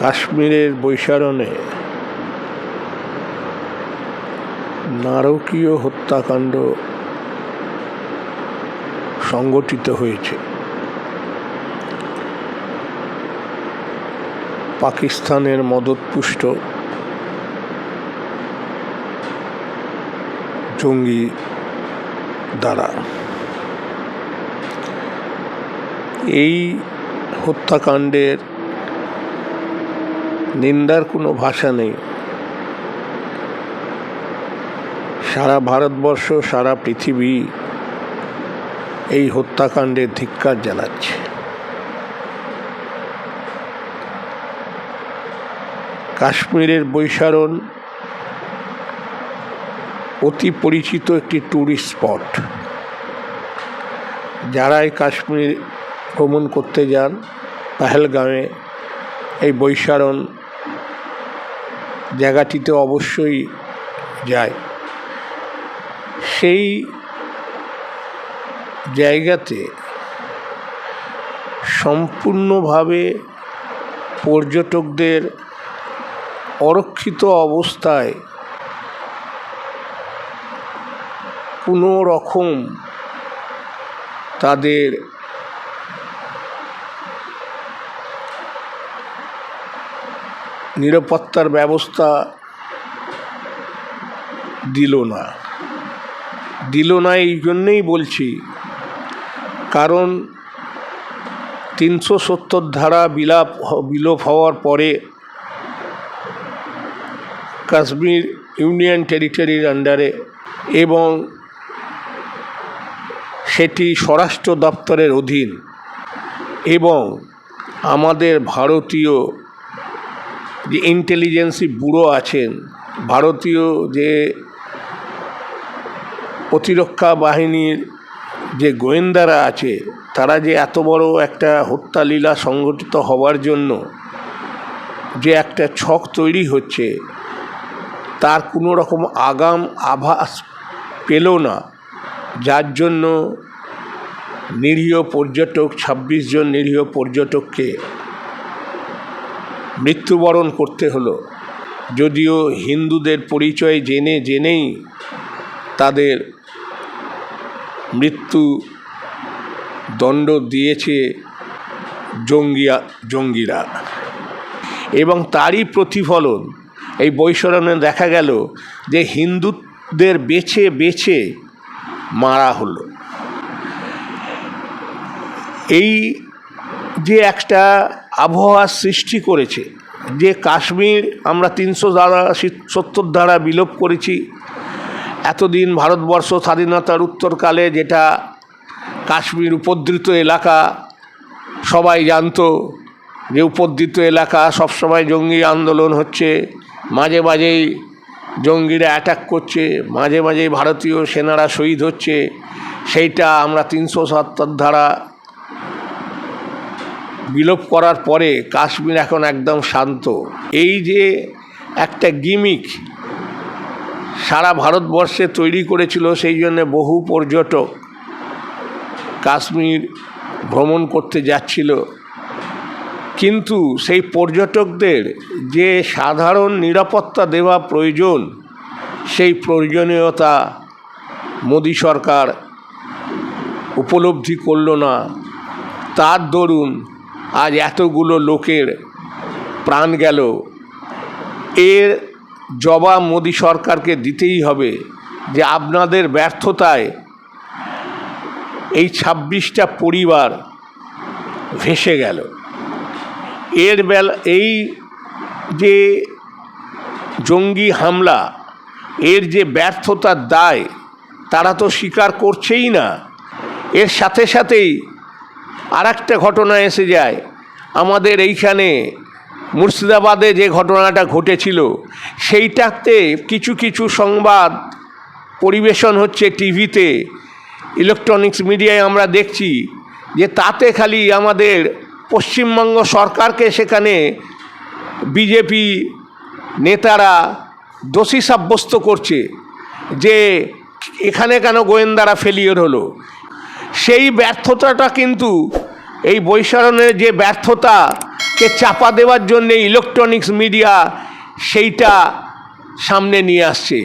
কাশ্মীরের বৈশারণে নারকীয় হত্যাকাণ্ড সংগঠিত হয়েছে। পাকিস্তানের মদতপুষ্ট জঙ্গি দ্বারা। এই হত্যাকাণ্ডের নিন্দার কোনো ভাষা নেই। সারা ভারতবর্ষ, সারা পৃথিবী এই হত্যাকাণ্ডের ধিক্কার জানাচ্ছে। কাশ্মীরের বৈশারণ অতি পরিচিত একটি ট্যুরিস্ট স্পট যারাই কাশ্মীর ভ্রমণ করতে যান, পাহেলগামে, এই বৈশারণ জায়গাটিতে অবশ্যই যায়। সেই জায়গাতে সম্পূর্ণভাবে পর্যটকদের অরক্ষিত অবস্থায় কোনো রকম তাদের নিরাপত্তার ব্যবস্থা দিল না। দিল না এই জন্যেই বলছি, কারণ তিনশো সত্তর ধারা বিলাপ বিলোপ হওয়ার পরে কাশ্মীর ইউনিয়ন টেরিটরির আন্ডারে এবং সেটি স্বরাষ্ট্র দপ্তরের অধীন এবং আমাদের ভারতীয় যে ইন্টেলিজেন্সি ব্যুরো আছেন, ভারতীয় যে প্রতিরক্ষা বাহিনীর যে গোয়েন্দারা আছে, তারা যে এত বড় একটা হত্যালীলা সংগঠিত হওয়ার জন্য যে একটা ছক তৈরি হচ্ছে, তার কোনো রকম আগাম আভাস পেল না। যার জন্য নিরীহ পর্যটক, ছাব্বিশ জন নিরীহ পর্যটককে মৃত্যুবরণ করতে হলো। যদিও হিন্দুদের পরিচয় জেনে, জেনেই তাদের মৃত্যু দণ্ড দিয়েছে জঙ্গিয়া জঙ্গিরা। এবং তারই প্রতিফলন, এই বৈশরণে দেখা গেল যে হিন্দুদের বেছে বেছে মারা হলো। এই যে একটা আবহাওয়ার সৃষ্টি করেছে, যে কাশ্মীর আমরা তিনশো দ্বারা সত্তর দ্বারা বিলোপ করেছি, এতদিন ভারতবর্ষ স্বাধীনতার উত্তরকালে যেটা কাশ্মীর উপদ্রিত এলাকা, সবাই জানতো যে উপদ্রিত এলাকা সবসময় জঙ্গি আন্দোলন হচ্ছে, মাঝে মাঝেই জঙ্গিরা অ্যাটাক করছে, মাঝে মাঝে ভারতীয় সেনারা শহীদ হচ্ছে, সেইটা আমরা তিনশো সত্তর ধারা বিলোপ করার পরে কাশ্মীর এখন একদম শান্ত। এই যে একটা গিমিক সারা ভারতবর্ষে তৈরি করেছিল, সেই জন্যে বহু পর্যটক কাশ্মীর ভ্রমণ করতে যাচ্ছিল। কিন্তু সেই পর্যটকদের যে সাধারণ নিরাপত্তা দেওয়া প্রয়োজন, সেই প্রয়োজনীয়তা মোদী সরকার উপলব্ধি করল না। তার দরুন আজ এতগুলো লোকের প্রাণ গেল। এর জবাব মোদী সরকারকে দিতেই হবে যে আপনাদের ব্যর্থতায় এই ছাব্বিশটা পরিবার ভেসে গেল। এর বেলা, এই যে জঙ্গি হামলা, এর যে ব্যর্থতার দায়, তারা তো স্বীকার করছেই না। এর সাথে সাথেই আর ঘটনা এসে যায়। আমাদের এইখানে মুর্শিদাবাদে যে ঘটনাটা ঘটেছিল, সেইটাতে কিছু কিছু সংবাদ পরিবেশন হচ্ছে টিভিতে, ইলেকট্রনিক্স মিডিয়ায় আমরা দেখছি যে তাতে খালি আমাদের পশ্চিমবঙ্গ সরকারকে সেখানে বিজেপি নেতারা দোষী সাব্যস্ত করছে যে এখানে কেন গোয়েন্দারা ফেলিওর হলো। সেই ব্যর্থতাটা কিন্তু এই বৈশারণের যে ব্যর্থতা কে চাপা দেওয়ার জন্যে ইলেকট্রনিক্স মিডিয়া সেইটা সামনে নিয়ে আসছে।